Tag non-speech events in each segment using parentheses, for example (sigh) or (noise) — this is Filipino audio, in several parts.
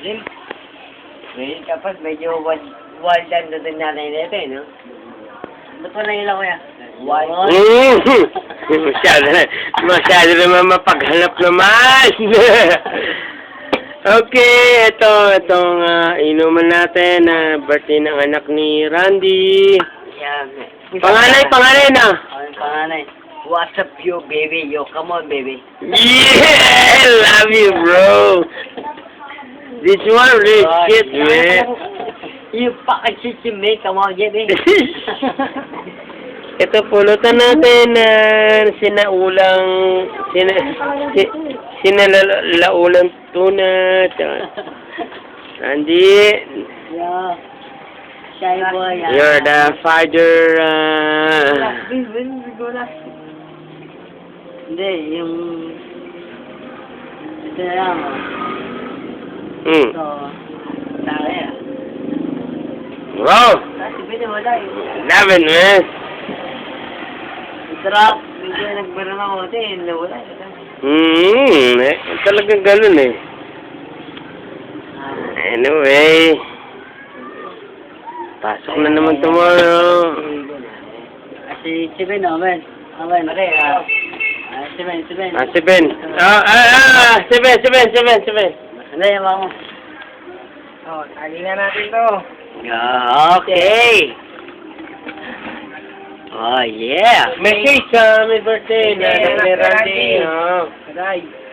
Lim. Ngayon kapag medyo wild, wild ang dating nanay nito eh, no? Ba't wala ilaw kuya? Wild. Mm. (laughs) masyado na, masyado naman mapaghanap naman. (laughs) okay, ito, itong uh, inuman natin na birthday ng anak ni Randy. Yan. Panganay, panganay na. Oh, panganay. What's up, you, baby? Yo, come on, baby. Yeah, love you, bro. This one really Oh, shit, yeah. man. You fucking shit, you man. Come on, baby. (laughs) Ito pulutan natin na sinaulang sina, si, sinalaulang tuna. tsaka- (laughs) Randy, yeah. Shy boy. ah. you're the father. Uh, Hindi, yung... Ito na lang, oh. mm. Ito, tari ah. Wow, Kasi pwede wala eh. it, man. Drop. Medyo nagbara ng konti, hindi wala eh. Mm, eh, talagang ganun eh. Ah. Anyway, pasok na naman tomorrow. Kasi si Ben, oh, Ben. Oh, Ben. Pare, ah. Ah, si Ben, si Ben. Ah, si Ben. Ah, ah, ah, si Ben, si Ben, si Ben, si Ben. Ano yung mga mo? Oh, tagi na natin to. Okay. Oh, yeah. Message sa may birthday na ni Randy. Oh.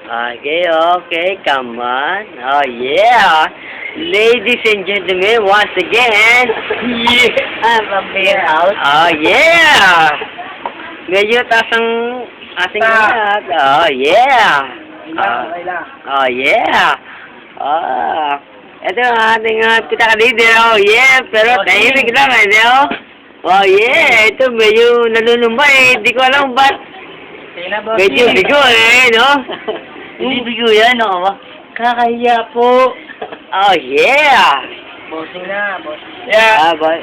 Okay, okay, come on. Oh, yeah. Ladies and gentlemen, once again, (laughs) Yeah. I'm a beer house. Oh, yeah. Medyo taas ang ating anak. Oh, yeah. Ah. ilang. Oh, yeah. Ah. Ito ang ating uh, pinaka-leader. Oh, yeah. Pero Oh, tahimik lang, ano? Oh, yeah. Ito medyo nalulumba eh. Hindi ko alam ba't medyo bigo eh, no? (laughs) Hindi bigo yan, no? Kakahiya po. (laughs) Oh, yeah. Bossing na, boss. Yeah, Ah, ba?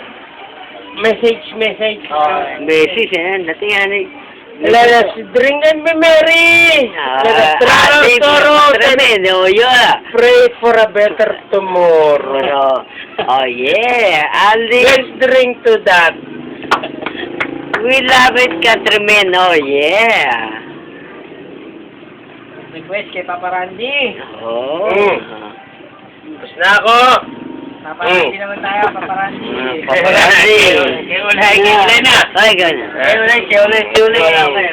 message, message. Oh, Messi siya. Dati nga ni... Let us drink and be merry. Let us drink Ah, our di, sorrow and tremendo, yun. pray for a better tomorrow. Oh, yeah. Aldi, Let's drink to that. we love it, Katrimen. Oh, yeah. Request kay Papa Randy. Oh. Mm. Tapos na ako. Papa Randy naman tayo, Papa Randy. એવું નહીં કેવું નહીં કેવું નહીં